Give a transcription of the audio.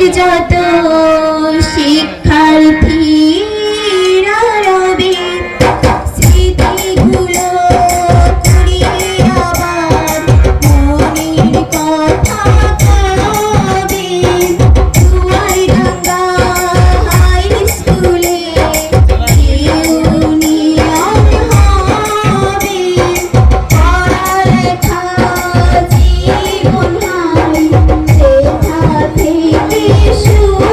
পৃথিবীর যত শিক্ষার্থী স্মৃতিগুলো আবার মনের কথা you